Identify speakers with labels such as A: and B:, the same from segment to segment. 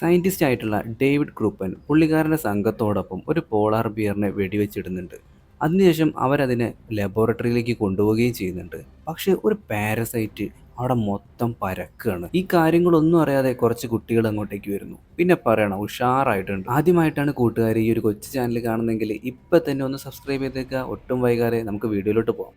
A: Scientist ആയിട്ടുള്ള David ക്രൂപ്പൻ പുള്ളിക്കാരന്റെ സംഘത്തോടൊപ്പം ഒരു പോളാർ ബിയറിനെ വെടിവെച്ചിടുന്നുണ്ട്. അതിനുശേഷം അവരതിനെ ലബോറട്ടറിയിലേക്ക് കൊണ്ടുപോവുകയും ചെയ്യുന്നുണ്ട്. പക്ഷേ ഒരു പാരസൈറ്റ് അവിടെ മൊത്തം പരക്കുകയാണ്. ഈ കാര്യങ്ങളൊന്നും അറിയാതെ കുറച്ച് കുട്ടികൾ അങ്ങോട്ടേക്ക് വരുന്നു. പിന്നെ പറയണം ഉഷാറായിട്ടുണ്ട്. ആദ്യമായിട്ടാണ് കൂട്ടുകാർ ഈ ഒരു കൊച്ചു ചാനൽ കാണുന്നെങ്കിൽ ഇപ്പം തന്നെ ഒന്ന് സബ്സ്ക്രൈബ് ചെയ്തേക്കുക. ഒട്ടും വൈകാതെ നമുക്ക് വീഡിയോയിലോട്ട് പോകാം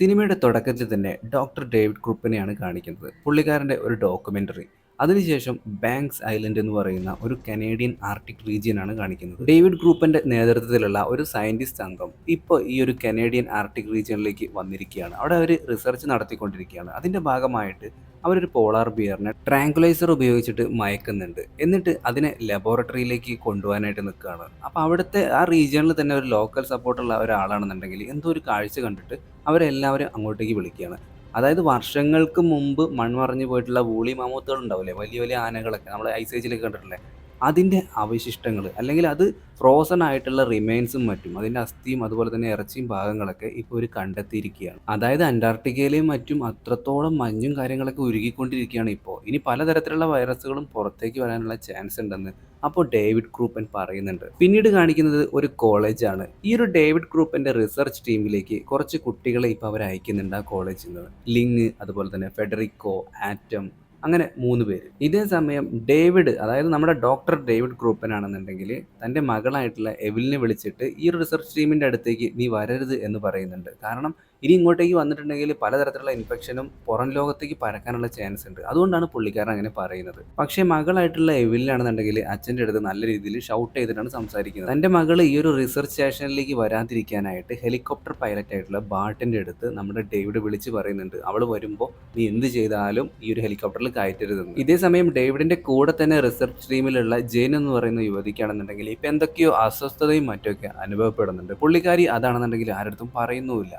A: സിനിമയുടെ തുടക്കത്തിൽ തന്നെ ഡോക്ടർ ഡേവിഡ് ക്രൂപ്പനെയാണ് കാണിക്കുന്നത്. പുള്ളിക്കാരന്റെ ഒരു ഡോക്യുമെന്ററി. അതിനുശേഷം ബാങ്ക്സ് ഐലൻഡ് എന്ന് പറയുന്ന ഒരു കനേഡിയൻ ആർട്ടിക് റീജിയൻ ആണ് കാണിക്കുന്നത്. ഡേവിഡ് ഗ്രൂപ്പിന്റെ നേതൃത്വത്തിലുള്ള ഒരു സയന്റിസ്റ്റ് സംഘം ഇപ്പോൾ ഈ ഒരു കനേഡിയൻ ആർട്ടിക് റീജിയനിലേക്ക് വന്നിരിക്കുകയാണ്. അവിടെ അവർ റിസർച്ച് നടത്തിക്കൊണ്ടിരിക്കുകയാണ്. അതിന്റെ ഭാഗമായിട്ട് അവരൊരു പോളാർ ബിയറിനെ ട്രാങ്കുലൈസർ ഉപയോഗിച്ചിട്ട് മയക്കുന്നുണ്ട്. എന്നിട്ട് അതിനെ ലബോറട്ടറിയിലേക്ക് കൊണ്ടുപോകാനായിട്ട് നിൽക്കുകയാണ്. അപ്പോൾ അവിടുത്തെ ആ റീജിയണിൽ തന്നെ ഒരു ലോക്കൽ സപ്പോർട്ടുള്ള ഒരാളാണെന്നുണ്ടെങ്കിൽ എന്തോ ഒരു കാഴ്ച കണ്ടിട്ട് അവരെല്ലാവരും അങ്ങോട്ടേക്ക് വിളിക്കുകയാണ്. അതായത് വർഷങ്ങൾക്ക് മുമ്പ് മൺമറഞ്ഞു പോയിട്ടുള്ള വൂളി മാമൂത്തുകൾ ഉണ്ടാവില്ലേ വലിയ വലിയ ആനകളൊക്കെ. നമ്മൾ ഐസ് ഏജിലൊക്കെ കണ്ടിട്ടില്ലേ? അതിന്റെ അവശിഷ്ടങ്ങൾ അല്ലെങ്കിൽ അത് ഫ്രോസൺ ആയിട്ടുള്ള റിമൈൻസും മറ്റും അതിന്റെ അസ്ഥിയും അതുപോലെ തന്നെ ഇറച്ചിയും ഭാഗങ്ങളൊക്കെ ഇപ്പോൾ ഒരു കണ്ടെത്തിയിരിക്കുകയാണ്. അതായത് അന്റാർട്ടിക്കയിലെയും മറ്റും അത്രത്തോളം മഞ്ഞും കാര്യങ്ങളൊക്കെ ഉരുകിക്കൊണ്ടിരിക്കുകയാണ് ഇപ്പോൾ. ഇനി പലതരത്തിലുള്ള വൈറസുകളും പുറത്തേക്ക് വരാനുള്ള ചാൻസ് ഉണ്ടെന്ന് അപ്പോൾ ഡേവിഡ് ക്രൂപ്പൻ പറയുന്നുണ്ട്. പിന്നീട് കാണിക്കുന്നത് ഒരു കോളേജാണ് ഈ ഒരു ഡേവിഡ് ക്രൂപ്പന്റെ റിസർച്ച് ടീമിലേക്ക് കുറച്ച് കുട്ടികളെ ഇപ്പോൾ അവർ അയക്കുന്നുണ്ട് ആ കോളേജിൽ നിന്ന്. ലിങ് അതുപോലെ തന്നെ ഫെഡറിക്കോ ആറ്റം അങ്ങനെ മൂന്ന് പേര്. ഇതേ സമയം ഡേവിഡ് അതായത് നമ്മുടെ ഡോക്ടർ ഡേവിഡ് ഗ്രൂപ്പനാണെന്നുണ്ടെങ്കിൽ തന്റെ മകളായിട്ടുള്ള എവിലിനെ വിളിച്ചിട്ട് ഈ റിസർച്ച് ടീമിന്റെ അടുത്തേക്ക് നീ വരരുത് എന്ന് പറയുന്നുണ്ട്. കാരണം ഇനി ഇങ്ങോട്ടേക്ക് വന്നിട്ടുണ്ടെങ്കിൽ പലതരത്തിലുള്ള ഇൻഫെക്ഷനും പുറം ലോകത്തേക്ക് പരക്കാനുള്ള ചാൻസ് ഉണ്ട്. അതുകൊണ്ടാണ് പുള്ളിക്കാരൻ അങ്ങനെ പറയുന്നത്. പക്ഷേ മകളായിട്ടുള്ള എവിലാണെന്നുണ്ടെങ്കിൽ അച്ഛന്റെ അടുത്ത് നല്ല രീതിയിൽ ഷൗട്ട് ചെയ്തിട്ടാണ് സംസാരിക്കുന്നത്. തന്റെ മകൾ ഈ ഒരു റിസർച്ച് സ്റ്റേഷനിലേക്ക് വരാതിരിക്കാനായിട്ട് ഹെലികോപ്റ്റർ പൈലറ്റ് ആയിട്ടുള്ള ബാട്ടിന്റെ അടുത്ത് നമ്മുടെ ഡേവിഡ് വിളിച്ച് പറയുന്നുണ്ട്. അവൾ വരുമ്പോൾ നീ എന്ത് ചെയ്താലും ഈ ഒരു ഹെലികോപ്റ്ററിൽ കയറ്റരുതെന്ന്. ഇതേ സമയം ഡേവിഡിന്റെ കൂടെ തന്നെ റിസർച്ച് ടീമിലുള്ള ജെയിൻ എന്ന് പറയുന്ന യുവതിക്കാണെന്നുണ്ടെങ്കിൽ ഇപ്പം എന്തൊക്കെയോ അസ്വസ്ഥതയും മറ്റൊക്കെ അനുഭവപ്പെടുന്നുണ്ട്. പുള്ളിക്കാരി അതാണെന്നുണ്ടെങ്കിൽ ആരടുത്തും പറയുന്നുമില്ല.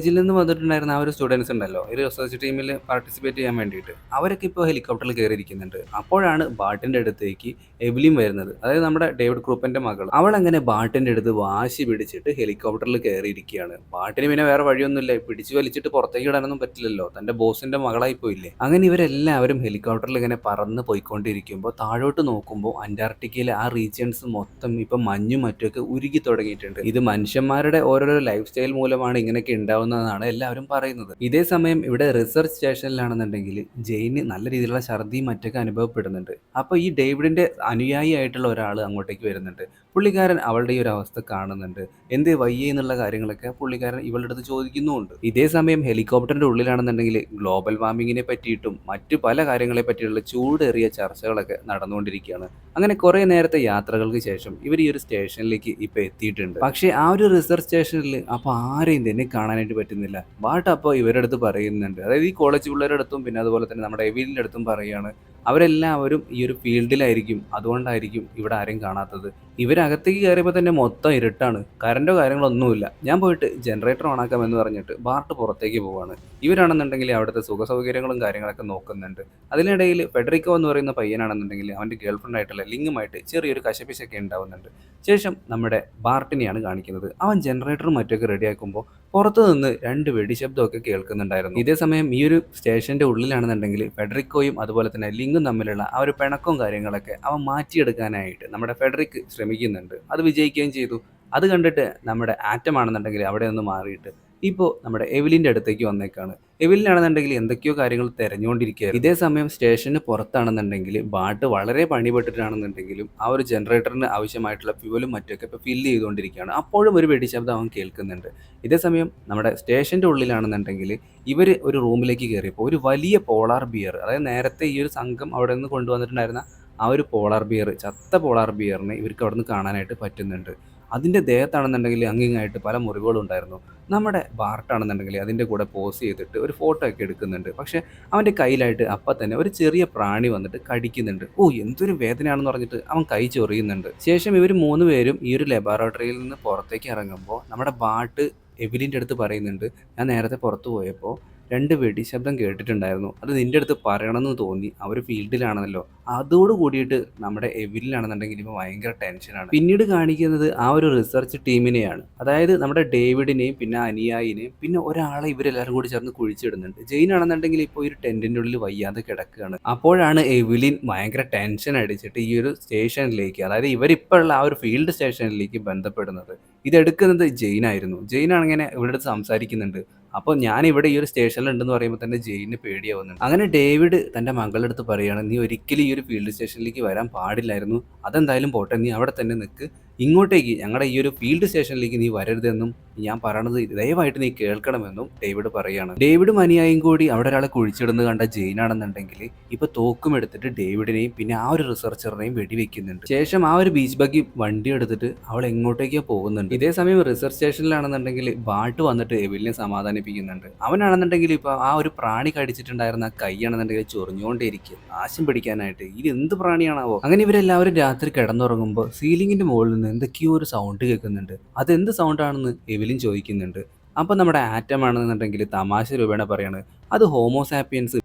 A: കോളേജിൽ നിന്ന് വന്നിട്ടുണ്ടായിരുന്ന ആ ഒരു സ്റ്റുഡൻസ് ഉണ്ടല്ലോ ഒരു റിസർച്ച് ടീമിൽ പാർട്ടിസിപ്പേറ്റ് ചെയ്യാൻ വേണ്ടിയിട്ട്. അവരൊക്കെ ഇപ്പോൾ ഹെലികോപ്റ്ററിൽ കയറിയിരിക്കുന്നുണ്ട്. അപ്പോഴാണ് ബാട്ടിന്റെ അടുത്തേക്ക് എബിലിയും വരുന്നത്. അതായത് നമ്മുടെ ഡേവിഡ് ക്രൂപ്പന്റെ മകൾ. അവൾ അങ്ങനെ ബാട്ടിന്റെ അടുത്ത് വാശി പിടിച്ചിട്ട് ഹെലികോപ്റ്ററിൽ കയറിയിരിക്കുകയാണ്. ബാട്ടിന് പിന്നെ വേറെ വഴിയൊന്നുമില്ല. പിടിച്ചു വലിച്ചിട്ട് പുറത്തേക്ക് ഇടാനൊന്നും പറ്റില്ലല്ലോ. തന്റെ ബോസിന്റെ മകളായി പോയില്ലേ. അങ്ങനെ ഇവരെല്ലാവരും ഹെലികോപ്റ്ററിൽ ഇങ്ങനെ പറന്ന് പോയിക്കൊണ്ടിരിക്കുമ്പോൾ താഴോട്ട് നോക്കുമ്പോൾ അന്റാർട്ടിക്കയിലെ ആ റീജിയൻസ് മൊത്തം ഇപ്പം മഞ്ഞും മറ്റുമൊക്കെ ഉരുകി തുടങ്ങിയിട്ടുണ്ട്. ഇത് മനുഷ്യന്മാരുടെ ഓരോരോ ലൈഫ് സ്റ്റൈൽ മൂലമാണ് ഇങ്ങനെയൊക്കെ ഉണ്ടാവുന്നതെന്നാണ് എല്ലാവരും പറയുന്നത്. ഇതേ സമയം ഇവിടെ റിസർച്ച് സ്റ്റേഷനിലാണെന്നുണ്ടെങ്കിൽ ജെയിന് നല്ല രീതിയിലുള്ള ഛർദിയും മറ്റൊക്കെ അനുഭവപ്പെടുന്നുണ്ട്. അപ്പോൾ ഈ ഡേവിഡിന്റെ അനുയായി ആയിട്ടുള്ള ഒരാൾ അങ്ങോട്ടേക്ക് വരുന്നുണ്ട്. പുള്ളിക്കാരൻ അവളുടെ ഈ ഒരു അവസ്ഥ കാണുന്നുണ്ട്. എന്ത് വയ്യ എന്നുള്ള കാര്യങ്ങളൊക്കെ പുള്ളിക്കാരൻ ഇവളുടെ അടുത്ത് ചോദിക്കുന്നുമുണ്ട്. ഇതേ സമയം ഹെലികോപ്റ്ററിന്റെ ഉള്ളിലാണെന്നുണ്ടെങ്കിൽ ഗ്ലോബൽ വാർമിങ്ങിനെ പറ്റിയിട്ടും മറ്റു പല കാര്യങ്ങളെ പറ്റിയുള്ള ചൂടേറിയ ചർച്ചകളൊക്കെ നടന്നുകൊണ്ടിരിക്കുകയാണ്. അങ്ങനെ കുറേ നേരത്തെ യാത്രകൾക്ക് ശേഷം ഇവർ ഈ ഒരു സ്റ്റേഷനിലേക്ക് ഇപ്പോൾ എത്തിയിട്ടുണ്ട്. പക്ഷേ ആ ഒരു റിസർച്ച് സ്റ്റേഷനിൽ അപ്പോൾ ആരെയും തന്നെ കാണാനായിട്ട് പറ്റുന്നില്ല. വാട്ടപ്പോ അപ്പോൾ പറയുന്നുണ്ട്. അതായത് ഈ കോളേജ് പിള്ളേരുടെ അടുത്തും പിന്നെ അതുപോലെ തന്നെ നമ്മുടെ എവിലിന്റെ അടുത്തും പറയുകയാണ്. അവരെല്ലാവരും ഈ ഒരു ഫീൽഡിലായിരിക്കും അതുകൊണ്ടായിരിക്കും ഇവിടെ ആരെയും കാണാത്തത്. ഇവരകത്തേക്ക് കയറിയപ്പോൾ തന്നെ മൊത്തം ഇരുട്ടാണ്. കറണ്ടോ കാര്യങ്ങളൊന്നുമില്ല ഞാൻ പോയിട്ട് ജനറേറ്റർ ഓണാക്കാം എന്ന് പറഞ്ഞിട്ട് ബാർട്ട് പുറത്തേക്ക് പോവാണ്. ഇവരാണെന്നുണ്ടെങ്കിൽ അവിടുത്തെ സുഖ സൗകര്യങ്ങളും കാര്യങ്ങളൊക്കെ നോക്കുന്നുണ്ട്. അതിനിടയിൽ ഫെഡറിക്കോ എന്ന് പറയുന്ന പയ്യനാണെന്നുണ്ടെങ്കിൽ അവന്റെ ഗേൾ ഫ്രണ്ട് ആയിട്ടുള്ള ലിങ്ങുമായിട്ട് ചെറിയൊരു കശപിശൊക്കെ ഉണ്ടാവുന്നുണ്ട്. ശേഷം നമ്മുടെ ബാർട്ടിനെയാണ് കാണിക്കുന്നത്. അവൻ ജനറേറ്ററും മറ്റൊക്കെ റെഡിയാക്കുമ്പോൾ പുറത്തു നിന്ന് രണ്ട് വെടിശബ്ദമൊക്കെ കേൾക്കുന്നുണ്ടായിരുന്നു. ഇതേ സമയം ഈ ഒരു സ്റ്റേഷന്റെ ഉള്ളിലാണെന്നുണ്ടെങ്കിൽ ഫെഡറിക്കോയും അതുപോലെ തന്നെ ലിങ്കും തമ്മിലുള്ള ആ ഒരു പിണക്കവും കാര്യങ്ങളൊക്കെ അവൻ മാറ്റിയെടുക്കാനായിട്ട് നമ്മുടെ ഫെഡറിക്ക് ശ്രമിക്കുന്നുണ്ട്. അത് വിജയിക്കുകയും ചെയ്തു. അത് കണ്ടിട്ട് നമ്മുടെ ആറ്റം ആണെന്നുണ്ടെങ്കിൽ അവിടെ നിന്ന് മാറിയിട്ട് ഇപ്പോൾ നമ്മുടെ എവിലിന്റെ അടുത്തേക്ക് വന്നേക്കാണ്. എവിലിനാണെന്നുണ്ടെങ്കിൽ എന്തൊക്കെയോ കാര്യങ്ങൾ തിരഞ്ഞുകൊണ്ടിരിക്കുകയാണ് ഇതേ സമയം സ്റ്റേഷന് പുറത്താണെന്നുണ്ടെങ്കിൽ ബാട്ട് വളരെ പണിപെട്ടിട്ടാണെന്നുണ്ടെങ്കിലും ആ ഒരു ജനറേറ്ററിന് ആവശ്യമായിട്ടുള്ള ഫ്യൂവലും മറ്റൊക്കെ ഇപ്പോൾ ഫില്ല് ചെയ്തുകൊണ്ടിരിക്കുകയാണ്. അപ്പോഴും ഒരു വെടിശബ്ദം അവൻ കേൾക്കുന്നുണ്ട്. ഇതേ സമയം നമ്മുടെ സ്റ്റേഷന്റെ ഉള്ളിലാണെന്നുണ്ടെങ്കിൽ ഇവർ ഒരു റൂമിലേക്ക് കയറിയപ്പോൾ ഒരു വലിയ പോളാർ ബിയർ അതായത് നേരത്തെ ഈ ഒരു സംഘം അവിടെ നിന്ന് കൊണ്ടുവന്നിട്ടുണ്ടായിരുന്ന ആ ഒരു പോളാർ ബിയർ ചത്ത പോളാർ ബിയറിനെ ഇവർക്ക് അവിടെ നിന്ന് കാണാനായിട്ട് പറ്റുന്നുണ്ട്. അതിന്റെ ദേഹത്താണെന്നുണ്ടെങ്കിൽ അങ്ങിങ്ങായിട്ട് പല മുറിവുകളും ഉണ്ടായിരുന്നു നമ്മുടെ ബാർട്ടാണെന്നുണ്ടെങ്കിൽ അതിന്റെ കൂടെ പോസ് ചെയ്തിട്ട് ഒരു ഫോട്ടോ ഒക്കെ എടുക്കുന്നുണ്ട്. പക്ഷേ അവന്റെ കയ്യിലായിട്ട് അപ്പം തന്നെ ഒരു ചെറിയ പ്രാണി വന്നിട്ട് കടിക്കുന്നുണ്ട്. ഓ എന്തൊരു വേദനയാണെന്ന് പറഞ്ഞിട്ട് അവൻ കൈ ചൊറിയുന്നുണ്ട്. ശേഷം ഇവർ മൂന്ന് പേരും ഈ ഒരു ലബോറട്ടറിയിൽ നിന്ന് പുറത്തേക്ക് ഇറങ്ങുമ്പോൾ നമ്മുടെ ബാട്ട് എവിലിന്റെ അടുത്ത് പറയുന്നുണ്ട്. ഞാൻ നേരത്തെ പുറത്തു പോയപ്പോൾ രണ്ട് വെടി ശബ്ദം കേട്ടിട്ടുണ്ടായിരുന്നു. അത് നിന്റെ അടുത്ത് പറയണമെന്ന് തോന്നി. അവർ ഫീൽഡിലാണല്ലോ അതോട് കൂടിയിട്ട് നമ്മുടെ എവിലിലാണെന്നുണ്ടെങ്കിൽ ഇപ്പോൾ ഭയങ്കര ടെൻഷനാണ് പിന്നീട് കാണിക്കുന്നത് ആ ഒരു റിസർച്ച് ടീമിനെയാണ് അതായത് നമ്മുടെ ഡേവിഡിനെയും പിന്നെ അനിയായിനെയും പിന്നെ ഒരാളെ ഇവരെല്ലാവരും കൂടി ചേർന്ന് കുഴിച്ചിടുന്നുണ്ട്. ജെയിൻ ആണെന്നുണ്ടെങ്കിൽ ഇപ്പോൾ ഒരു ടെന്റിന്റെ ഉള്ളിൽ വയ്യാതെ കിടക്കുകയാണ്. അപ്പോഴാണ് എവിലിൻ ഭയങ്കര ടെൻഷൻ അടിച്ചിട്ട് ഈ ഒരു സ്റ്റേഷനിലേക്ക് അതായത് ഇവരിപ്പോൾ ഉള്ള ആ ഒരു ഫീൽഡ് സ്റ്റേഷനിലേക്ക് ബന്ധപ്പെടുന്നത്. ഇതെടുക്കുന്നത് ജെയിൻ ആയിരുന്നു. ജെയിൻ ആണിങ്ങനെ ഇവരുടെ സംസാരിക്കുന്നുണ്ട്. അപ്പോൾ ഞാൻ ഇവിടെ ഈ ഒരു സ്റ്റേഷനിൽ ഉണ്ടെന്ന് പറയുമ്പോൾ തന്നെ ജെയിന് പേടിയാവുന്നുണ്ട്. അങ്ങനെ ഡേവിഡ് തന്റെ മകളുടെ അടുത്ത് പറയുകയാണ് നീ ഒരിക്കലും ഈ ഒരു ഫീൽഡ് സ്റ്റേഷനിലേക്ക് വരാൻ പാടില്ലായിരുന്നു. അതെന്തായാലും പോട്ടെ നീ അവിടെ തന്നെ നിൽക്ക് ഇങ്ങോട്ടേക്ക് ഞങ്ങളുടെ ഈ ഒരു ഫീൽഡ് സ്റ്റേഷനിലേക്ക് നീ വരരുതെന്നും ഞാൻ പറയണത് ദയവായിട്ട് നീ കേൾക്കണമെന്നും ഡേവിഡ് പറയുകയാണ് ഡേവിഡും അനിയായും കൂടി അവിടെ ഒരാളെ കുഴിച്ചിടുന്നത് കണ്ട ജെയിനാണെന്നുണ്ടെങ്കിൽ ഇപ്പൊ തോക്കും എടുത്തിട്ട് ഡേവിഡിനെയും പിന്നെ ആ ഒരു റിസർച്ചറിനെയും വെടിവെക്കുന്നുണ്ട്. ശേഷം ആ ഒരു ബീച്ച് ബഗ്ഗി വണ്ടി എടുത്തിട്ട് അവൾ എങ്ങോട്ടേക്കോ പോകുന്നുണ്ട്. ഇതേ സമയം റിസർച്ച് സ്റ്റേഷനിലാണെന്നുണ്ടെങ്കിൽ ബാട്ട് വന്നിട്ട് എവിലിനെ സമാധാനിപ്പിക്കുന്നുണ്ട്. അവനാണെന്നുണ്ടെങ്കിൽ ഇപ്പൊ ആ ഒരു പ്രാണി കടിച്ചിട്ടുണ്ടായിരുന്ന ആ കൈയാണെന്നുണ്ടെങ്കിൽ ചൊറിഞ്ഞുകൊണ്ടേയിരിക്കും. ആശം പിടിക്കാനായിട്ട്. ഇത് എന്ത് പ്രാണിയാണാവോ? അങ്ങനെ ഇവരെല്ലാവരും രാത്രി കിടന്നുറങ്ങുമ്പോൾ സീലിംഗിന്റെ മുകളിൽ നിന്ന് എന്തൊക്കെയോ ഒരു സൗണ്ട് കേൾക്കുന്നുണ്ട്. അതെന്ത് സൗണ്ടാണെന്ന് എവിലും ചോദിക്കുന്നുണ്ട്. അപ്പം നമ്മുടെ ആറ്റം ആണെന്നുണ്ടെങ്കിൽ തമാശ രൂപേണ പറയാണ്. അത് ഹോമോസാപ്പിയൻസ്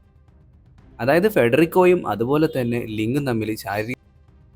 A: അതായത് ഫെഡറിക്കോയും അതുപോലെ തന്നെ ലിംഗും തമ്മിൽ ശാരീരിക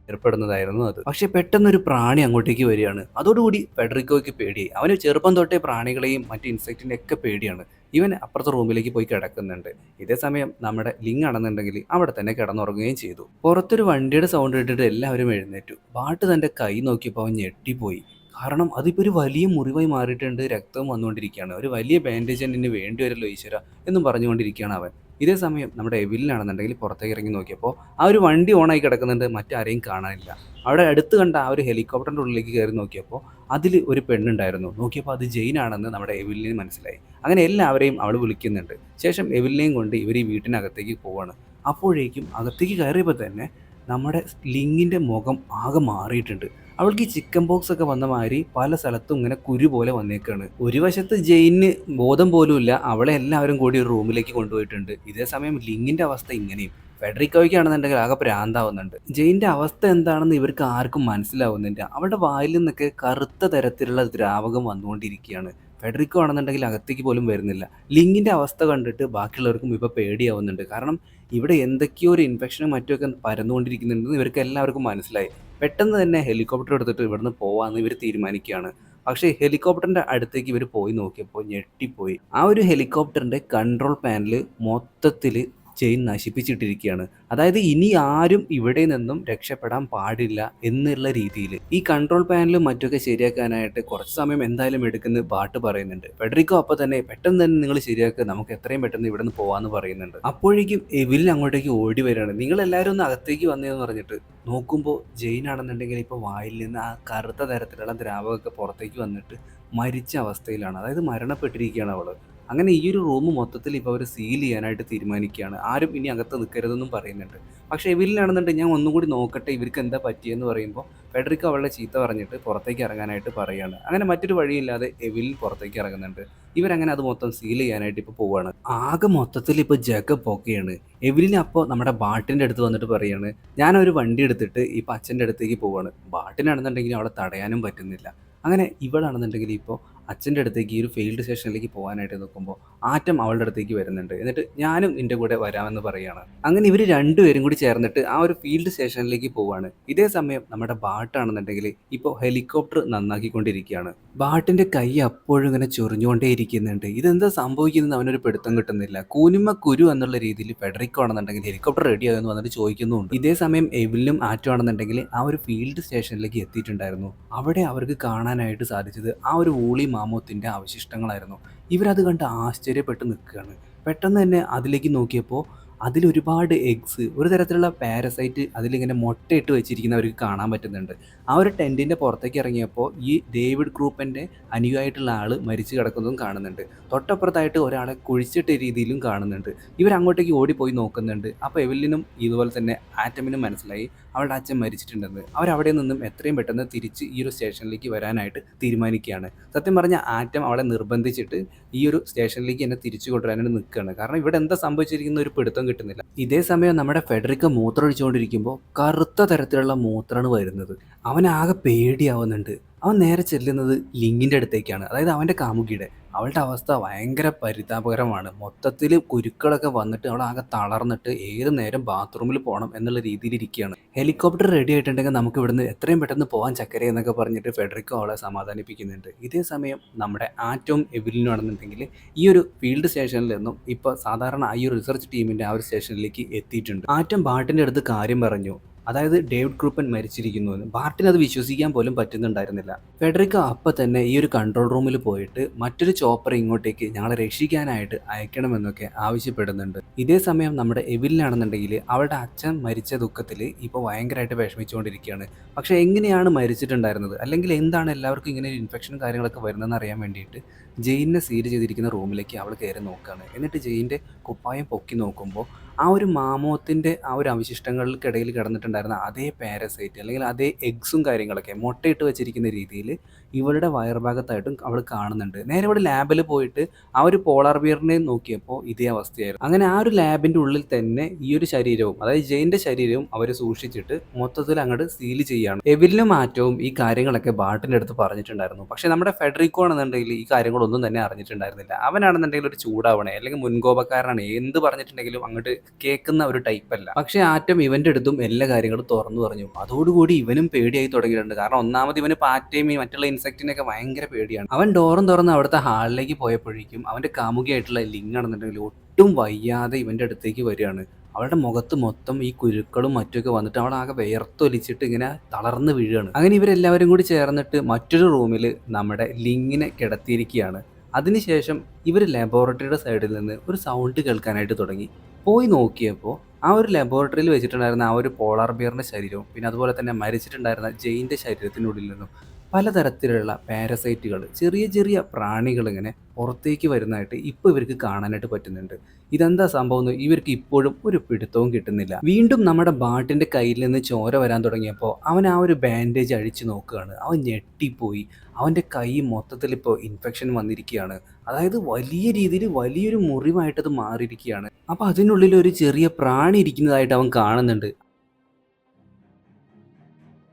A: ഏർപ്പെടുന്നതായിരുന്നു അത്. പക്ഷെ പെട്ടെന്ന് ഒരു പ്രാണി അങ്ങോട്ടേക്ക് വരികയാണ്. അതോടുകൂടി ഫെഡറിക്കോയ്ക്ക് പേടിയായി. അവന് ചെറുപ്പം തൊട്ടേ പ്രാണികളെയും മറ്റു ഇൻസെക്റ്റിനെ ഒക്കെ പേടിയാണ്. ഇവൻ അപ്പുറത്തെ റൂമിലേക്ക് പോയി കിടക്കുന്നുണ്ട്. ഇതേ സമയം നമ്മുടെ ലിങ് ആണെന്നുണ്ടെങ്കിൽ അവിടെ തന്നെ കിടന്നുറങ്ങുകയും ചെയ്തു. പുറത്തൊരു വണ്ടിയുടെ സൗണ്ട് കേട്ടിട്ട് എല്ലാവരും എഴുന്നേറ്റു. ബാട്ട് തന്റെ കൈ നോക്കിയപ്പോൾ അവൻ ഞെട്ടിപ്പോയി. കാരണം അതിപ്പോൾ ഒരു വലിയ മുറിവായി മാറിയിട്ടുണ്ട്. രക്തം വന്നുകൊണ്ടിരിക്കുകയാണ്. ഒരു വലിയ ബാൻഡേജ് എന്നിന് വേണ്ടി വരല്ലോ ഈശ്വര എന്നും പറഞ്ഞുകൊണ്ടിരിക്കുകയാണ് അവൻ. ഇതേ സമയം നമ്മുടെ എവിലിനാണെന്നുണ്ടെങ്കിൽ പുറത്തേക്ക് ഇറങ്ങി നോക്കിയപ്പോൾ ആ ഒരു വണ്ടി ഓണായി കിടക്കുന്നുണ്ട് മറ്റാരെയും കാണാനില്ല. അവിടെ അടുത്ത് കണ്ട ആ ഒരു ഹെലികോപ്റ്ററിന്റെ ഉള്ളിലേക്ക് കയറി നോക്കിയപ്പോൾ അതിൽ ഒരു പെണ്ണുണ്ടായിരുന്നു. നോക്കിയപ്പോൾ അത് ജെയിനാണെന്ന് നമ്മുടെ എവിലിന് മനസ്സിലായി. അങ്ങനെ എല്ലാവരെയും അവൾ വിളിക്കുന്നുണ്ട്. ശേഷം എവിലിനെയും കൊണ്ട് ഇവർ ഈ വീട്ടിനകത്തേക്ക് പോവാണ്. അപ്പോഴേക്കും അകത്തേക്ക് കയറിയപ്പോൾ തന്നെ നമ്മുടെ ലിങ്ങിന്റെ മുഖം ആകെ മാറിയിട്ടുണ്ട്. അവൾക്ക് ഈ ചിക്കൻ ബോക്സ് ഒക്കെ വന്ന മാതിരി പല സ്ഥലത്തും ഇങ്ങനെ കുരു പോലെ വന്നേക്കാണ്. ഒരു വശത്ത് ജെയിന് ബോധം പോലുമില്ല. അവളെ എല്ലാവരും കൂടി ഒരു റൂമിലേക്ക് കൊണ്ടുപോയിട്ടുണ്ട്. ഇതേ സമയം ലിങ്ങിന്റെ അവസ്ഥ ഇങ്ങനെയും. ഫെഡറിക്കോയ്ക്കാണെന്നുണ്ടെങ്കിൽ ആകെ പ്രാന്താവുന്നുണ്ട്. ജെയിന്റെ അവസ്ഥ എന്താണെന്ന് ഇവർക്ക് ആർക്കും മനസ്സിലാവുന്നില്ല. അവളുടെ വായിൽ നിന്നൊക്കെ കറുത്ത തരത്തിലുള്ള ദ്രാവകം വന്നുകൊണ്ടിരിക്കുകയാണ്. ഫെഡറിക്കോ ആണെന്നുണ്ടെങ്കിൽ അകത്തേക്ക് പോലും വരുന്നില്ല. ലിങ്കിന്റെ അവസ്ഥ കണ്ടിട്ട് ബാക്കിയുള്ളവർക്കും ഇപ്പോൾ പേടിയാവുന്നുണ്ട്. കാരണം ഇവിടെ എന്തൊക്കെയോ ഒരു ഇൻഫെക്ഷനും മറ്റുമൊക്കെ പരന്നുകൊണ്ടിരിക്കുന്നുണ്ടെന്ന് ഇവർക്ക് എല്ലാവർക്കും മനസ്സിലായി. പെട്ടെന്ന് തന്നെ ഹെലികോപ്റ്റർ എടുത്തിട്ട് ഇവിടുന്ന് പോവാമെന്ന് ഇവർ തീരുമാനിക്കുകയാണ്. പക്ഷേ ഹെലികോപ്റ്ററിന്റെ അടുത്തേക്ക് ഇവർ പോയി നോക്കിയപ്പോൾ ഞെട്ടിപ്പോയി. ആ ഒരു ഹെലികോപ്റ്ററിന്റെ കൺട്രോൾ പാനൽ മൊത്തത്തിൽ ചെയിൻ നശിപ്പിച്ചിട്ടിരിക്കുകയാണ്. അതായത് ഇനി ആരും ഇവിടെ നിന്നും രക്ഷപ്പെടാൻ പാടില്ല എന്നുള്ള രീതിയിൽ ഈ കൺട്രോൾ പാനലും മറ്റൊക്കെ ശരിയാക്കാനായിട്ട് കുറച്ച് സമയം എന്തായാലും എടുക്കുന്ന പാട്ട് പറയുന്നുണ്ട്. ഫെഡറിക്കോ അപ്പൊ തന്നെ പെട്ടെന്ന് തന്നെ നിങ്ങൾ ശരിയാക്കുക നമുക്ക് എത്രയും പെട്ടെന്ന് ഇവിടെ നിന്ന് പോകാമെന്ന് പറയുന്നുണ്ട്. അപ്പോഴേക്കും എവിൽ അങ്ങോട്ടേക്ക് ഓടി വരികയാണ് നിങ്ങൾ എല്ലാവരും ഒന്ന് അകത്തേക്ക് വന്നതെന്ന് പറഞ്ഞിട്ട് നോക്കുമ്പോൾ ജെയിൻ ആണെന്നുണ്ടെങ്കിൽ ഇപ്പോൾ വായിൽ നിന്ന് ആ കറുത്ത തരത്തിലുള്ള ദ്രാവകമൊക്കെ പുറത്തേക്ക് വന്നിട്ട് മരിച്ച അവസ്ഥയിലാണ്. അതായത് മരണപ്പെട്ടിരിക്കുകയാണ് അവൾ അങ്ങനെ ഈ ഒരു റൂം മൊത്തത്തിൽ ഇപ്പോൾ അവർ സീൽ ചെയ്യാനായിട്ട് തീരുമാനിക്കുകയാണ്. ആരും ഇനി അകത്ത് നിൽക്കരുതെന്നും പറയുന്നുണ്ട്. പക്ഷേ ഇവരിലാണെന്നുണ്ടെങ്കിൽ ഞാൻ ഒന്നും കൂടി നോക്കട്ടെ ഇവർക്ക് എന്താ പറ്റിയെന്ന് പറയുമ്പോൾ ഫെഡറിക്ക് അവളുടെ ചീത്ത പറഞ്ഞിട്ട് പുറത്തേക്ക് ഇറങ്ങാനായിട്ട് പറയുകയാണ് അങ്ങനെ മറ്റൊരു വഴിയില്ലാതെ എവിൽ പുറത്തേക്ക് ഇറങ്ങുന്നുണ്ട്. ഇവരങ്ങനെ അത് മൊത്തം സീൽ ചെയ്യാനായിട്ട് ഇപ്പോൾ പോവുകയാണ് ആകെ മൊത്തത്തിൽ ഇപ്പോൾ ജഗ പോക്കെയാണ്. എവിലിന് അപ്പോൾ നമ്മുടെ ബാട്ടിന്റെ അടുത്ത് വന്നിട്ട് പറയാണ് ഞാനൊരു വണ്ടി എടുത്തിട്ട് ഇപ്പോൾ അച്ഛന്റെ അടുത്തേക്ക് പോവുകയാണ് ബാട്ടിനാണെന്നുണ്ടെങ്കിൽ അവളെ തടയാനും പറ്റുന്നില്ല. അങ്ങനെ ഇവളാണെന്നുണ്ടെങ്കിൽ ഇപ്പോൾ അച്ഛന്റെ അടുത്തേക്ക് ഈ ഒരു ഫീൽഡ് സ്റ്റേഷനിലേക്ക് പോകാനായിട്ട് നോക്കുമ്പോൾ ആറ്റം അവളുടെ അടുത്തേക്ക് വരുന്നുണ്ട്. എന്നിട്ട് ഞാനും നിന്റെ കൂടെ വരാമെന്ന് പറയുകയാണ്. അങ്ങനെ ഇവർ രണ്ടുപേരും കൂടി ചേർന്നിട്ട് ആ ഒരു ഫീൽഡ് സ്റ്റേഷനിലേക്ക് പോവാണ്. ഇതേ സമയം നമ്മുടെ ബാട്ടാണെന്നുണ്ടെങ്കിൽ ഇപ്പോൾ ഹെലികോപ്റ്റർ നന്നാക്കിക്കൊണ്ടിരിക്കുകയാണ്. ബാട്ടിന്റെ കൈ അപ്പോഴും ഇങ്ങനെ ചൊറിഞ്ഞുകൊണ്ടേ ഇരിക്കുന്നുണ്ട് ഇതെന്താ സംഭവിക്കുന്നത് അവനൊരു പിടുത്തം കിട്ടുന്നില്ല. കൂനിമ കുരു എന്നുള്ള രീതിയിൽ ഫെഡറിക്കോ ആണെന്നുണ്ടെങ്കിൽ ഹെലികോപ്റ്റർ റെഡി ആകുമെന്ന് വന്നിട്ട് ചോദിക്കുന്നുണ്ട് ഇതേ സമയം എവിലും ആറ്റോ ആണെന്നുണ്ടെങ്കിൽ ആ ഒരു ഫീൽഡ് സ്റ്റേഷനിലേക്ക് എത്തിയിട്ടുണ്ടായിരുന്നു. അവിടെ അവർക്ക് കാണാനായിട്ട് സാധിച്ചത് ആ ഒരു ഊളി മാമോത്തിന്റെ അവശിഷ്ടങ്ങളായിരുന്നു. ഇവരത് കണ്ട് ആശ്ചര്യപ്പെട്ട് നിൽക്കുകയാണ്. പെട്ടെന്ന് തന്നെ അതിലേക്ക് നോക്കിയപ്പോൾ അതിലൊരുപാട് എഗ്സ് ഒരു തരത്തിലുള്ള പാരസൈറ്റ് അതിലിങ്ങനെ മുട്ടയിട്ട് വെച്ചിരിക്കുന്ന അവർക്ക് കാണാൻ പറ്റുന്നുണ്ട്. ആ ഒരു ടെന്റിന്റെ പുറത്തേക്ക് ഇറങ്ങിയപ്പോൾ ഈ ഡേവിഡ് ഗ്രൂപ്പിന്റെ അനുയായിട്ടുള്ള ആൾ മരിച്ചു കിടക്കുന്നതും കാണുന്നുണ്ട്. തൊട്ടപ്പുറത്തായിട്ട് ഒരാളെ കുഴിച്ചിട്ട രീതിയിലും കാണുന്നുണ്ട്. ഇവരങ്ങോട്ടേക്ക് ഓടിപ്പോയി നോക്കുന്നുണ്ട്. അപ്പോൾ എവലിനും ഇതുപോലെ തന്നെ ആറ്റമിനും മനസ്സിലായി. അവളുടെ അച്ഛൻ മരിച്ചിട്ടുണ്ടെന്ന് അവരവിടെ നിന്നും എത്രയും പെട്ടെന്ന് തിരിച്ച് ഈ ഒരു സ്റ്റേഷനിലേക്ക് വരാനായിട്ട് തീരുമാനിക്കുകയാണ്. സത്യം പറഞ്ഞ ആറ്റം അവളെ നിർബന്ധിച്ചിട്ട് ഈ ഒരു സ്റ്റേഷനിലേക്ക് എന്നെ തിരിച്ചു കൊണ്ടുവരാനായിട്ട് നിൽക്കുകയാണ്. കാരണം ഇവിടെ എന്താ സംഭവിച്ചിരിക്കുന്ന ഒരു പിടുത്തം കിട്ടുന്നില്ല. ഇതേ സമയം നമ്മുടെ ഫെഡറിക്ക മൂത്രം ഒഴിച്ചുകൊണ്ടിരിക്കുമ്പോൾ കറുത്ത തരത്തിലുള്ള മൂത്രമാണ് വരുന്നത്. അവനാകെ പേടിയാവുന്നുണ്ട്. അവൻ നേരെ ചെല്ലുന്നത് ലിങ്കിന്റെ അടുത്തേക്കാണ്. അതായത് അവന്റെ കാമുകിയുടെ. അവളുടെ അവസ്ഥ ഭയങ്കര പരിതാപകരമാണ്. മൊത്തത്തിൽ കുരുക്കളൊക്കെ വന്നിട്ട് അവൾ ആകെ തളർന്നിട്ട് ഏത് നേരം ബാത്റൂമിൽ പോകണം എന്നുള്ള രീതിയിൽ ഇരിക്കുകയാണ്. ഹെലികോപ്റ്റർ റെഡി ആയിട്ടുണ്ടെങ്കിൽ നമുക്ക് ഇവിടുന്ന് എത്രയും പെട്ടെന്ന് പോകാൻ ചക്കര എന്നൊക്കെ പറഞ്ഞിട്ട് ഫെഡറിക്കോ അവളെ സമാധാനിപ്പിക്കുന്നുണ്ട്. ഇതേ സമയം നമ്മുടെ ആറ്റവും എവിലിനും ആണെന്നുണ്ടെങ്കിൽ ഈ ഒരു ഫീൽഡ് സ്റ്റേഷനിൽ നിന്നും ഇപ്പോൾ സാധാരണ ഈ ഒരു റിസർച്ച് ടീമിന്റെ ആ ഒരു സ്റ്റേഷനിലേക്ക് എത്തിയിട്ടുണ്ട്. ആറ്റം ബാട്ടിന്റെ അടുത്ത് കാര്യം പറഞ്ഞു. അതായത് ഡേവിഡ് ക്രൂപ്പൻ മരിച്ചിരിക്കുന്നു എന്ന്. ബാർട്ടിന് അത് വിശ്വസിക്കാൻ പോലും പറ്റുന്നുണ്ടായിരുന്നില്ല. ഫെഡറിക്ക അപ്പം തന്നെ ഈ ഒരു കൺട്രോൾ റൂമിൽ പോയിട്ട് മറ്റൊരു ചോപ്പർ ഇങ്ങോട്ടേക്ക് ഞങ്ങളെ രക്ഷിക്കാനായിട്ട് അയക്കണമെന്നൊക്കെ ആവശ്യപ്പെടുന്നുണ്ട്. ഇതേ സമയം നമ്മുടെ എവിലിനാണെന്നുണ്ടെങ്കിൽ അവളുടെ അച്ഛൻ മരിച്ച ദുഃഖത്തിൽ ഇപ്പോൾ ഭയങ്കരമായിട്ട് വിഷമിച്ചുകൊണ്ടിരിക്കുകയാണ്. പക്ഷേ എങ്ങനെയാണ് മരിച്ചിട്ടുണ്ടായിരുന്നത്? അല്ലെങ്കിൽ എന്താണ് എല്ലാവർക്കും ഇങ്ങനെ ഇൻഫെക്ഷനും കാര്യങ്ങളൊക്കെ വരുന്നതെന്ന് അറിയാൻ വേണ്ടിയിട്ട് ജെയിനെ സീൽ ചെയ്തിരിക്കുന്ന റൂമിലേക്ക് അവൾ കയറി നോക്കുകയാണ്. എന്നിട്ട് ജെയിന്റെ കുപ്പായം പൊക്കി നോക്കുമ്പോൾ ആ ഒരു മാമോത്തിന്റെ ആ ഒരു അവശിഷ്ടങ്ങൾക്കിടയിൽ കിടന്നിട്ടുണ്ടായിരുന്ന അതേ പാരസൈറ്റ് അല്ലെങ്കിൽ അതേ എഗ്സും കാര്യങ്ങളൊക്കെ മുട്ടയിട്ട് വെച്ചിരിക്കുന്ന രീതിയിൽ ഇവളുടെ വയർഭാഗത്തായിട്ടും അവൾ കാണുന്നുണ്ട്. നേരെ ഇവിടെ ലാബിൽ പോയിട്ട് ആ ഒരു പോളാർ ബിയറിനെ നോക്കിയപ്പോൾ ഇതേ അവസ്ഥയായിരുന്നു. അങ്ങനെ ആ ഒരു ലാബിന്റെ ഉള്ളിൽ തന്നെ ഈ ഒരു ശരീരവും അതായത് ജെയിന്റെ ശരീരവും അവർ സൂക്ഷിച്ചിട്ട് മൊത്തത്തിൽ അങ്ങോട്ട് സീൽ ചെയ്യാണ്. എവിലിനും മാറ്റവും ഈ കാര്യങ്ങളൊക്കെ ബാട്ടിന്റെ അടുത്ത് പറഞ്ഞിട്ടുണ്ടായിരുന്നു. പക്ഷേ നമ്മുടെ ഫെഡറിക്കോ ആണെന്നുണ്ടെങ്കിൽ ഈ കാര്യങ്ങളൊന്നും തന്നെ അറിഞ്ഞിട്ടുണ്ടായിരുന്നില്ല. അവനാണെന്നുണ്ടെങ്കിൽ ഒരു ചൂടാവണേ അല്ലെങ്കിൽ മുൻകോപക്കാരനാണ് എന്ത് പറഞ്ഞിട്ടുണ്ടെങ്കിലും അങ്ങോട്ട് കേൾക്കുന്ന ഒരു ടൈപ്പ് അല്ല. പക്ഷേ ആറ്റം ഇവന്റെ അടുത്തും എല്ലാ കാര്യങ്ങളും തുറന്നു പറഞ്ഞു. അതോടുകൂടി ഇവനും പേടിയായി തുടങ്ങിയിട്ടുണ്ട്. കാരണം ഒന്നാമത് ഇവന് പാറ്റയും മറ്റുള്ള ഇൻസെക്റ്റിനൊക്കെ ഭയങ്കര പേടിയാണ്. അവൻ ഡോറും തുറന്ന് അവിടുത്തെ ഹാളിലേക്ക് പോയപ്പോഴേക്കും അവന്റെ കാമുകിയായിട്ടുള്ള ലിങ് ആണെന്നുണ്ടെങ്കിൽ ഒട്ടും വയ്യാതെ ഇവന്റെ അടുത്തേക്ക് വരികയാണ്. അവളുടെ മുഖത്ത് മൊത്തം ഈ കുരുക്കളും മറ്റൊക്കെ വന്നിട്ട് അവൾ ആകെ വിയർത്തൊലിച്ചിട്ട് ഇങ്ങനെ തളർന്ന് വീഴുകയാണ്. അങ്ങനെ ഇവരെല്ലാവരും കൂടി ചേർന്നിട്ട് മറ്റൊരു റൂമിൽ നമ്മുടെ ലിങ്ങിനെ കിടത്തിയിരിക്കുകയാണ്. അതിനുശേഷം ഇവർ ലബോറട്ടറിയുടെ സൈഡിൽ നിന്ന് ഒരു സൗണ്ട് കേൾക്കാനായിട്ട് തുടങ്ങി. പോയി നോക്കിയപ്പോൾ ആ ഒരു ലബോറട്ടറിയിൽ വെച്ചിട്ടുണ്ടായിരുന്ന ആ ഒരു പോളാർ ബിയറിന്റെ ശരീരവും പിന്നെ അതുപോലെ തന്നെ മരിച്ചിട്ടുണ്ടായിരുന്ന ജെയിന്റെ ശരീരത്തിനുള്ളിൽ നിന്നും പലതരത്തിലുള്ള പാരസൈറ്റുകൾ ചെറിയ ചെറിയ പ്രാണികൾ ഇങ്ങനെ പുറത്തേക്ക് വരുന്നതായിട്ട് ഇപ്പോൾ ഇവർക്ക് കാണാനായിട്ട് പറ്റുന്നുണ്ട്. ഇതെന്താ സംഭവം എന്ന് ഇവർക്ക് ഇപ്പോഴും ഒരു പിടുത്തവും കിട്ടുന്നില്ല. വീണ്ടും നമ്മുടെ ബാട്ടിന്റെ കയ്യിൽ നിന്ന് ചോര വരാൻ തുടങ്ങിയപ്പോൾ അവൻ ആ ഒരു ബാൻഡേജ് അഴിച്ചു നോക്കുകയാണ്. അവൻ ഞെട്ടിപ്പോയി. അവന്റെ കൈ മൊത്തത്തിൽ ഇപ്പോൾ ഇൻഫെക്ഷൻ വന്നിരിക്കുകയാണ്. അതായത് വലിയ രീതിയിൽ വലിയൊരു മുറിവായിട്ട് അത് മാറിയിരിക്കുകയാണ്. അപ്പോൾ അതിനുള്ളിൽ ഒരു ചെറിയ പ്രാണി ഇരിക്കുന്നതായിട്ട് അവൻ കാണുന്നുണ്ട്.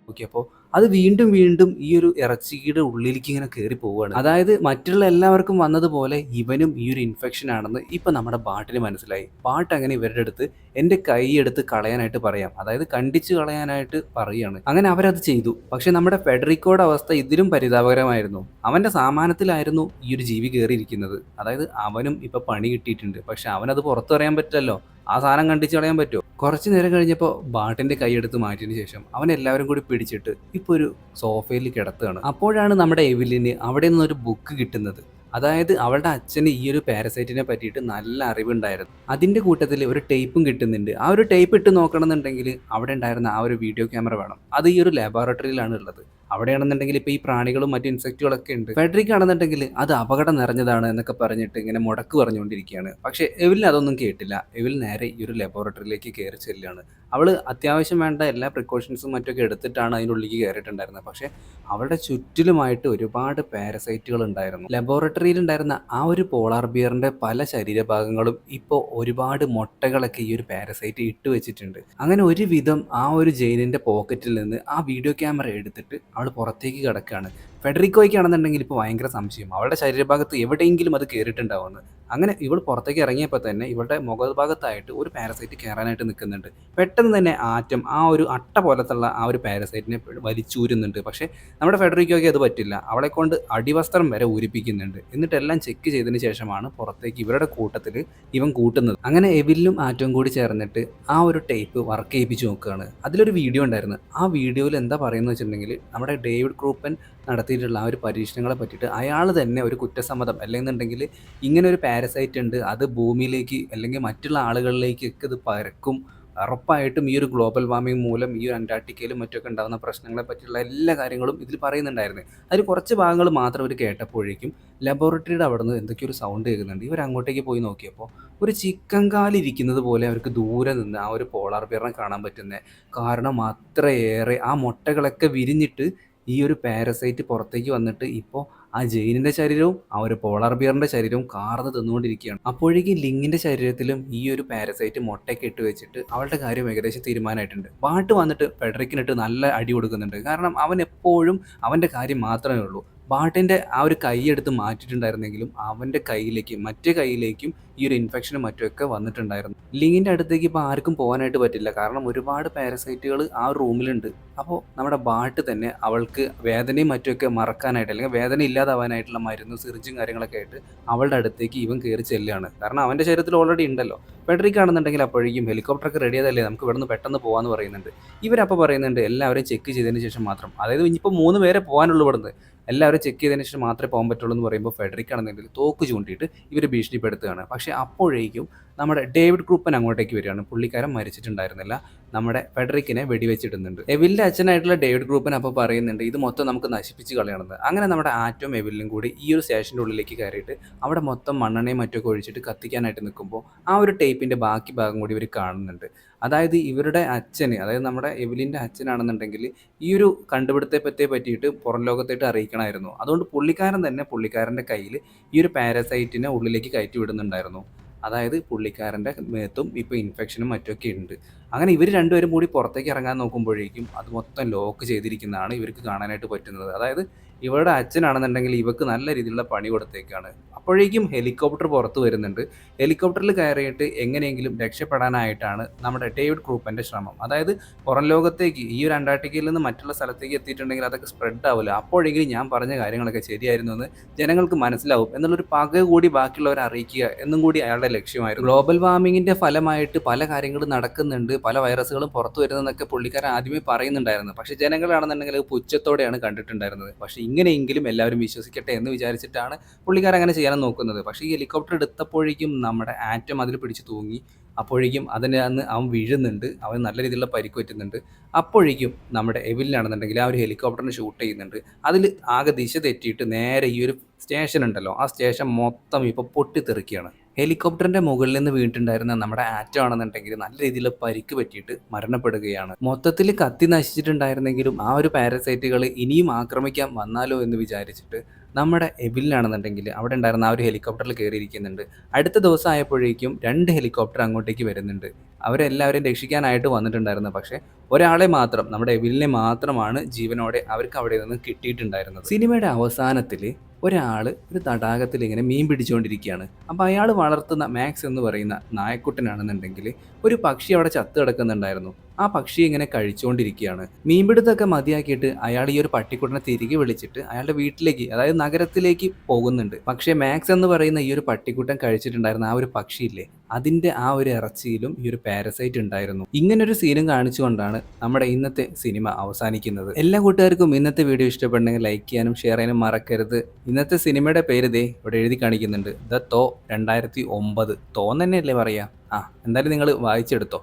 A: നോക്കിയപ്പോൾ അത് വീണ്ടും വീണ്ടും ഈ ഒരു ഇറച്ചിയുടെ ഉള്ളിലേക്ക് ഇങ്ങനെ കയറി പോവുകയാണ്. അതായത് മറ്റുള്ള എല്ലാവർക്കും വന്നതുപോലെ ഇവനും ഈ ഒരു ഇൻഫെക്ഷൻ ആണെന്ന് ഇപ്പം നമ്മുടെ ബാട്ടിന് മനസ്സിലായി. പാട്ട് അങ്ങനെ ഇവരുടെ അടുത്ത് എന്റെ കൈ എടുത്ത് കളയാനായിട്ട് പറയാം. അതായത് കണ്ടിച്ച് കളയാനായിട്ട് പറയുകയാണ്. അങ്ങനെ അവരത് ചെയ്തു. പക്ഷെ നമ്മുടെ ഫെഡറിക്കോയുടെ അവസ്ഥ ഇതിലും പരിതാപകരമായിരുന്നു. അവന്റെ സാമാനത്തിലായിരുന്നു ഈ ഒരു ജീവി കയറിയിരിക്കുന്നത് അതായത് അവനും ഇപ്പം പണി കിട്ടിയിട്ടുണ്ട്. പക്ഷെ അവനത് പുറത്തു പറയാൻ പറ്റില്ലല്ലോ. ആ സാധനം കണ്ടിച്ച് കളയാൻ പറ്റുമോ? കുറച്ച് നേരം കഴിഞ്ഞപ്പോൾ ബാട്ടിന്റെ കൈയെടുത്ത് മാറ്റിയതിന് ശേഷം അവൻ എല്ലാവരും കൂടി പിടിച്ചിട്ട് ഇപ്പോൾ ഒരു സോഫയിൽ കിടത്തുകയാണ്. അപ്പോഴാണ് നമ്മുടെ എവിലിന് അവിടെ നിന്നൊരു ബുക്ക് കിട്ടുന്നത്. അതായത് അവളുടെ അച്ഛന് ഈ ഒരു പാരസൈറ്റിനെ പറ്റിയിട്ട് നല്ല അറിവുണ്ടായിരുന്നു. അതിന്റെ കൂട്ടത്തിൽ ഒരു ടേപ്പും കിട്ടുന്നുണ്ട്. ആ ഒരു ടേപ്പ് ഇട്ട് നോക്കണമെന്നുണ്ടെങ്കിൽ അവിടെ ഉണ്ടായിരുന്ന ആ ഒരു വീഡിയോ ക്യാമറ വേണം. അത് ഈ ഒരു ലബോറട്ടറിയിലാണ് ഉള്ളത്. അവിടെയാണെന്നുണ്ടെങ്കിൽ ഇപ്പോൾ ഈ പ്രാണികളും മറ്റു ഇൻസെക്റ്റുകളൊക്കെ ഉണ്ട്. ഫെഡറിക് ആണെന്നുണ്ടെങ്കിൽ അത് അപകടം നിറഞ്ഞതാണ് എന്നൊക്കെ പറഞ്ഞിട്ട് ഇങ്ങനെ മുടക്ക് പറഞ്ഞുകൊണ്ടിരിക്കുകയാണ്. പക്ഷേ എവിലിന് അതൊന്നും കേട്ടില്ല. എവിൽ നേരെ ഈ ഒരു ലബോറട്ടറിയിലേക്ക് കയറി ചെല്ലുകയാണ്. അവൾ അത്യാവശ്യം വേണ്ട എല്ലാ പ്രിക്കോഷൻസും മറ്റൊക്കെ എടുത്തിട്ടാണ് അതിന്റെ ഉള്ളിലേക്ക് കയറിയിട്ടുണ്ടായിരുന്നത്. പക്ഷേ അവളുടെ ചുറ്റിലുമായിട്ട് ഒരുപാട് പാരസൈറ്റുകൾ ഉണ്ടായിരുന്നു. ലബോറട്ടറിയിൽ ഉണ്ടായിരുന്ന ആ ഒരു പോളാർ ബിയറിന്റെ പല ശരീരഭാഗങ്ങളും ഇപ്പോൾ ഒരുപാട് മുട്ടകളൊക്കെ ഈ ഒരു പാരസൈറ്റ് ഇട്ട് വെച്ചിട്ടുണ്ട്. അങ്ങനെ ഒരുവിധം ആ ഒരു ജയിലിന്റെ പോക്കറ്റിൽ നിന്ന് ആ വീഡിയോ ക്യാമറ എടുത്തിട്ട് അവൾ പുറത്തേക്ക് കിടക്കുകയാണ്. ഫെഡറിക്കോയ്ക്കാണെന്നുണ്ടെങ്കിൽ ഇപ്പോൾ ഭയങ്കര സംശയം. അവളുടെ ശരീരഭാഗത്ത് എവിടെയെങ്കിലും അത് കയറിയിട്ടുണ്ടാവുമെന്ന് അങ്ങനെ ഇവൾ പുറത്തേക്ക് ഇറങ്ങിയപ്പോൾ തന്നെ ഇവളുടെ മുഖഭാഗത്തായിട്ട് ഒരു പാരസൈറ്റ് കയറാനായിട്ട് നിൽക്കുന്നുണ്ട്. പെട്ടെന്ന് തന്നെ ആറ്റം ആ ഒരു അട്ട പോലത്തുള്ള ആ ഒരു പാരസൈറ്റിനെ വലിച്ചൂരുന്നുണ്ട്. പക്ഷേ നമ്മുടെ ഫെഡറിക്കോയ്ക്ക് അത് പറ്റില്ല. അവളെക്കൊണ്ട് അടിവസ്ത്രം വരെ ഊരിപ്പിക്കുന്നുണ്ട്. എന്നിട്ടെല്ലാം ചെക്ക് ചെയ്തതിന് ശേഷമാണ് പുറത്തേക്ക് ഇവരുടെ കൂട്ടത്തിൽ ഇവൻ കൂട്ടുന്നത്. അങ്ങനെ എവിലും ആറ്റവും കൂടി ചേർന്നിട്ട് ആ ഒരു ടേപ്പ് വർക്ക് ചെയ്യിപ്പിച്ച് നോക്കുകയാണ്. അതിലൊരു വീഡിയോ ഉണ്ടായിരുന്നു. ആ വീഡിയോയിൽ എന്താ പറയുന്നത് വെച്ചിട്ടുണ്ടെങ്കിൽ നമ്മുടെ ഡേവിഡ് ക്രൂപ്പൻ നടത്തിയിട്ടുള്ള ആ ഒരു പരീക്ഷണങ്ങളെ പറ്റിയിട്ട് അയാൾ തന്നെ ഒരു കുറ്റസമ്മതം അല്ലെന്നുണ്ടെങ്കിൽ ഇങ്ങനെ ഒരു പാരസൈറ്റ് ഉണ്ട് അത് ഭൂമിയിലേക്ക് അല്ലെങ്കിൽ മറ്റുള്ള ആളുകളിലേക്കൊക്കെ ഇത് പരക്കും. ഉറപ്പായിട്ടും ഈ ഒരു ഗ്ലോബൽ വാർമിംഗ് മൂലം ഈ ഒരു അന്റാർട്ടിക്കയിലും മറ്റൊക്കെ ഉണ്ടാകുന്ന പ്രശ്നങ്ങളെ പറ്റിയുള്ള എല്ലാ കാര്യങ്ങളും ഇതിൽ പറയുന്നുണ്ടായിരുന്നു. അതിൽ കുറച്ച് ഭാഗങ്ങൾ മാത്രം ഇവർ കേട്ടപ്പോഴേക്കും ലബോറട്ടറിയുടെ അവിടെ നിന്ന് എന്തൊക്കെയോ ഒരു സൗണ്ട് കേൾക്കുന്നുണ്ട്. ഇവർ അങ്ങോട്ടേക്ക് പോയി നോക്കിയപ്പോൾ ഒരു ചിക്കൻ കാലിരിക്കുന്നത് പോലെ അവർക്ക് ദൂരെ നിന്ന് ആ ഒരു പോളാർ ബിയറിനെ കാണാൻ പറ്റുന്നത് കാരണം അത്രയേറെ ആ മുട്ടകളൊക്കെ വിരിഞ്ഞിട്ട് ഈ ഒരു പാരസൈറ്റ് പുറത്തേക്ക് വന്നിട്ട് ഇപ്പോൾ ആ ജെയിനിന്റെ ശരീരവും ആ ഒരു പോളാർ ബിയറിന്റെ ശരീരവും കാർന്ന് തിന്നുകൊണ്ടിരിക്കുകയാണ്. അപ്പോഴേക്കും ലിങ്ങിന്റെ ശരീരത്തിലും ഈ ഒരു പാരസൈറ്റ് മുട്ടയ്ക്ക് ഇട്ട് വെച്ചിട്ട് അവളുടെ കാര്യം ഏകദേശം തീരുമാനമായിട്ടുണ്ട്. പാട്ട് വന്നിട്ട് ഫെഡറിക്കിനിട്ട് നല്ല അടി കൊടുക്കുന്നുണ്ട്. കാരണം അവൻ എപ്പോഴും അവന്റെ കാര്യം മാത്രമേ ഉള്ളൂ. ബാട്ടിന്റെ ആ ഒരു കൈ എടുത്ത് മാറ്റിയിട്ടുണ്ടായിരുന്നെങ്കിലും അവന്റെ കയ്യിലേക്ക് മറ്റേ കൈയിലേക്കും ഈ ഒരു ഇൻഫെക്ഷനും മറ്റുമൊക്കെ വന്നിട്ടുണ്ടായിരുന്നു. ലിങ്ങിന്റെ അടുത്തേക്ക് ഇപ്പോൾ ആർക്കും പോകാനായിട്ട് പറ്റില്ല. കാരണം ഒരുപാട് പാരസൈറ്റുകൾ ആ റൂമിലുണ്ട്. അപ്പോൾ നമ്മുടെ ബാട്ട് തന്നെ അവൾക്ക് വേദനയും മറ്റുമൊക്കെ മറക്കാനായിട്ട് അല്ലെങ്കിൽ വേദന ഇല്ലാതാവാനായിട്ടുള്ള മരുന്ന് സിറിഞ്ചും കാര്യങ്ങളൊക്കെ ആയിട്ട് അവളുടെ അടുത്തേക്ക് ഇവൻ കയറി ചെല്ലുകയാണ്. കാരണം അവന്റെ ശരീരത്തിൽ ഓൾറെഡി ഉണ്ടല്ലോ. ഫെഡറിക് ആണെന്നുണ്ടെങ്കിൽ അപ്പോഴേക്കും ഹെലികോപ്റ്ററൊക്കെ റെഡി ആയതല്ലേ നമുക്ക് ഇവിടുന്ന് പെട്ടെന്ന് പോകാമെന്ന് പറയുന്നുണ്ട്. ഇവരപ്പോൾ പറയുന്നുണ്ട് എല്ലാവരെയും ചെക്ക് ചെയ്തതിന് ശേഷം മാത്രം. അതായത് ഇനിയിപ്പോൾ മൂന്ന് പേരെ പോകാനുള്ളൂ ഇവിടുന്ന്. എല്ലാവരും ചെക്ക് ചെയ്തതിന് ശേഷം മാത്രമേ പോകാൻ പറ്റുള്ളൂ എന്ന് പറയുമ്പോൾ ഫെഡറിക് ആണെന്നുണ്ടെങ്കിൽ തോക്ക് ചൂണ്ടിയിട്ട് ഇവർ ഭീഷണിപ്പെടുത്തുകയാണ്. പക്ഷേ അപ്പോഴേക്കും നമ്മുടെ ഡേവിഡ് ക്രൂപ്പൻ അങ്ങോട്ടേക്ക് വരികയാണ്. പുള്ളിക്കാരൻ മരിച്ചിട്ടുണ്ടായിരുന്നില്ല. നമ്മുടെ ഫെഡറിക്കിനെ വെടിവെച്ചിടുന്നുണ്ട്. എവിലിന്റെ അച്ഛനായിട്ടുള്ള ഡേവിഡ് ഗ്രൂപ്പൻ അപ്പോൾ പറയുന്നുണ്ട് ഇത് മൊത്തം നമുക്ക് നശിപ്പിച്ച് കളയണമെന്ന്. അങ്ങനെ നമ്മുടെ ആറ്റവും എവിലിനും കൂടി ഈ ഒരു സ്റ്റേഷന്റെ ഉള്ളിലേക്ക് കയറിയിട്ട് അവിടെ മൊത്തം മണ്ണെണ്ണയും മറ്റൊക്കെ ഒഴിച്ചിട്ട് കത്തിക്കാനായിട്ട് നിൽക്കുമ്പോൾ ആ ഒരു ടേപ്പിന്റെ ബാക്കി ഭാഗം കൂടി ഇവർ കാണുന്നുണ്ട്. അതായത് ഇവരുടെ അച്ഛന് അതായത് നമ്മുടെ എവിലിന്റെ അച്ഛനാണെന്നുണ്ടെങ്കിൽ ഈ ഒരു കണ്ടുപിടുത്തെ പറ്റിയെ പറ്റിയിട്ട് പുറം ലോകത്തായിട്ട് അറിയിക്കണമായിരുന്നു. അതുകൊണ്ട് പുള്ളിക്കാരൻ തന്നെ പുള്ളിക്കാരന്റെ കയ്യിൽ ഈ ഒരു പാരസൈറ്റിനെ ഉള്ളിലേക്ക് കയറ്റി വിടുന്നുണ്ടായിരുന്നു. അതായത് പുള്ളിക്കാരന്റെ മേത്തും ഇപ്പോൾ ഇൻഫെക്ഷനും മറ്റൊക്കെ ഉണ്ട്. അങ്ങനെ ഇവർ രണ്ടുപേരും കൂടി പുറത്തേക്ക് ഇറങ്ങാൻ നോക്കുമ്പോഴേക്കും അത് മൊത്തം ലോക്ക് ചെയ്തിരിക്കുന്നതാണ് ഇവർക്ക് കാണാനായിട്ട് പറ്റുന്നത്. അതായത് ഇവരുടെ അച്ഛനാണെന്നുണ്ടെങ്കിൽ ഇവർക്ക് നല്ല രീതിയിലുള്ള പണി കൊടുത്തേക്കാണ്. അപ്പോഴേക്കും ഹെലികോപ്റ്റർ പുറത്ത് വരുന്നുണ്ട്. ഹെലികോപ്റ്ററിൽ കയറിയിട്ട് എങ്ങനെയെങ്കിലും രക്ഷപ്പെടാനായിട്ടാണ് നമ്മുടെ ഡേവിഡ് ക്രൂപ്പന്റെ ശ്രമം. അതായത് പുറം ലോകത്തേക്ക് ഈ ഒരു അന്റാർട്ടിക്കയിൽ നിന്ന് മറ്റുള്ള സ്ഥലത്തേക്ക് എത്തിയിട്ടുണ്ടെങ്കിൽ അതൊക്കെ സ്പ്രെഡ് ആവില്ല. അപ്പോഴെങ്കിലും ഞാൻ പറഞ്ഞ കാര്യങ്ങളൊക്കെ ശരിയായിരുന്നു എന്ന് ജനങ്ങൾക്ക് മനസ്സിലാവും. എന്നുള്ളൊരു പക കൂടി ബാക്കിയുള്ളവരെ അറിയിക്കുക എന്നും കൂടി അയാളുടെ ലക്ഷ്യമായിരുന്നു. ഗ്ലോബൽ വാർമിങ്ങിന്റെ ഫലമായിട്ട് പല കാര്യങ്ങളും നടക്കുന്നുണ്ട്. പല വൈറസുകളും പുറത്തു വരുന്നതെന്നൊക്കെ പുള്ളിക്കാരൻ ആദ്യമേ പറയുന്നുണ്ടായിരുന്നു. പക്ഷേ ജനങ്ങളാണെന്നുണ്ടെങ്കിൽ പുച്ഛത്തോടെയാണ് കണ്ടിട്ടുണ്ടായിരുന്നത്. പക്ഷേ ഇങ്ങനെയെങ്കിലും എല്ലാവരും വിശ്വസിക്കട്ടെ എന്ന് വിചാരിച്ചിട്ടാണ് പുള്ളിക്കാരൻ അങ്ങനെ ചെയ്യാൻ നോക്കുന്നത്. പക്ഷേ ഈ ഹെലികോപ്റ്റർ എടുത്തപ്പോഴേക്കും നമ്മുടെ ആറ്റം അതിൽ പിടിച്ച് തൂങ്ങി. അപ്പോഴേക്കും അതിനെ അന്ന് അവൻ വീഴുന്നുണ്ട്. അവൻ നല്ല രീതിയിലുള്ള പരിക്ക് പറ്റുന്നുണ്ട്. അപ്പോഴേക്കും നമ്മുടെ എവിലിനാണെന്നുണ്ടെങ്കിൽ ആ ഒരു ഹെലികോപ്റ്ററിന് ഷൂട്ട് ചെയ്യുന്നുണ്ട്. അതിൽ ആകെ ദിശ തെറ്റിയിട്ട് നേരെ ഈ ഒരു സ്റ്റേഷൻ ഉണ്ടല്ലോ. ആ സ്റ്റേഷൻ മൊത്തം ഇപ്പോൾ പൊട്ടിത്തെറിക്കുകയാണ്. ഹെലികോപ്റ്ററിന്റെ മുകളിൽ നിന്ന് വീണിട്ടുണ്ടായിരുന്ന നമ്മുടെ ആറ്റോ ആണെന്നുണ്ടെങ്കിൽ നല്ല രീതിയിൽ പരിക്ക് പറ്റിയിട്ട് മരണപ്പെടുകയാണ്. മൊത്തത്തിൽ കത്തി നശിച്ചിട്ടുണ്ടായിരുന്നെങ്കിലും ആ ഒരു പാരസൈറ്റുകൾ ഇനിയും ആക്രമിക്കാൻ വന്നാലോ എന്ന് വിചാരിച്ചിട്ട് നമ്മുടെ എബിലിനാണെന്നുണ്ടെങ്കിൽ അവിടെ ഉണ്ടായിരുന്ന ആ ഒരു ഹെലികോപ്റ്ററിൽ കയറിയിരിക്കുന്നുണ്ട്. അടുത്ത ദിവസം ആയപ്പോഴേക്കും രണ്ട് ഹെലികോപ്റ്റർ അങ്ങോട്ടേക്ക് വരുന്നുണ്ട്. അവരെല്ലാവരെയും രക്ഷിക്കാനായിട്ട് വന്നിട്ടുണ്ടായിരുന്നു. പക്ഷേ ഒരാളെ മാത്രം നമ്മുടെ എവിലിനെ മാത്രമാണ് ജീവനോടെ അവർക്ക് അവിടെ നിന്ന് കിട്ടിയിട്ടുണ്ടായിരുന്നത്. സിനിമയുടെ അവസാനത്തിൽ ഒരാൾ ഒരു തടാകത്തിൽ ഇങ്ങനെ മീൻ പിടിച്ചുകൊണ്ടിരിക്കുകയാണ്. അപ്പോൾ അയാൾ വളർത്തുന്ന മാക്സ് എന്ന് പറയുന്ന നായക്കുട്ടനാണെന്നുണ്ടെങ്കിൽ ഒരു പക്ഷി അവിടെ ചത്ത് കിടക്കുന്നുണ്ടായിരുന്നു. ആ പക്ഷി ഇങ്ങനെ കഴിച്ചുകൊണ്ടിരിക്കുകയാണ്. മീൻപിടുത്തമൊക്കെ മതിയാക്കിയിട്ട് അയാൾ ഈ ഒരു പട്ടിക്കുട്ടനെ തിരികെ വിളിച്ചിട്ട് അയാളുടെ വീട്ടിലേക്ക് അതായത് നഗരത്തിലേക്ക് പോകുന്നുണ്ട്. പക്ഷേ മാക്സ് എന്ന് പറയുന്ന ഈ ഒരു പട്ടിക്കുട്ടൻ കഴിച്ചിട്ടുണ്ടായിരുന്ന ആ ഒരു പക്ഷിയില്ലേ അതിന്റെ ആ ഒരു ഇറച്ചിയിലും ഈ ഒരു പാരസൈറ്റ് ഉണ്ടായിരുന്നു. ഇങ്ങനൊരു സീനും കാണിച്ചുകൊണ്ടാണ് നമ്മുടെ ഇന്നത്തെ സിനിമ അവസാനിക്കുന്നത്. എല്ലാ കൂട്ടുകാർക്കും ഇന്നത്തെ വീഡിയോ ഇഷ്ടപ്പെടണമെങ്കിൽ ലൈക്ക് ചെയ്യാനും ഷെയർ ചെയ്യാനും മറക്കരുത്. ഇന്നത്തെ സിനിമയുടെ പേര് ദേ ഇവിടെ എഴുതി കാണിക്കുന്നുണ്ട്. ദ തോ രണ്ടായിരത്തി ഒമ്പത് തോ തന്നെയല്ലേ പറയാ? ആ എന്തായാലും നിങ്ങൾ വായിച്ചെടുത്തോ.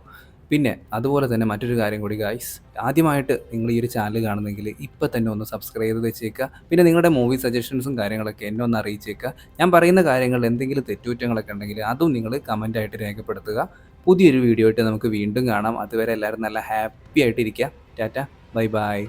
A: പിന്നെ അതുപോലെ തന്നെ മറ്റൊരു കാര്യം കൂടി ഗായ്സ് ആദ്യമായിട്ട് നിങ്ങൾ ഈ ഒരു ചാനൽ കാണുന്നെങ്കിൽ ഇപ്പം തന്നെ ഒന്ന് സബ്സ്ക്രൈബ് ചെയ്ത് വെച്ചേക്കുക. പിന്നെ നിങ്ങളുടെ മൂവി സജഷൻസും കാര്യങ്ങളൊക്കെ എന്നെ ഒന്ന് അറിയിച്ചേക്കുക. ഞാൻ പറയുന്ന കാര്യങ്ങളിൽ എന്തെങ്കിലും തെറ്റുകുറ്റങ്ങളൊക്കെ ഉണ്ടെങ്കിൽ അതും നിങ്ങൾ കമന്റായിട്ട് രേഖപ്പെടുത്തുക. പുതിയൊരു വീഡിയോ ആയിട്ട് നമുക്ക് വീണ്ടും കാണാം. അതുവരെ എല്ലാവരും നല്ല ഹാപ്പി ആയിട്ടിരിക്കുക. ടാറ്റ. Bye bye.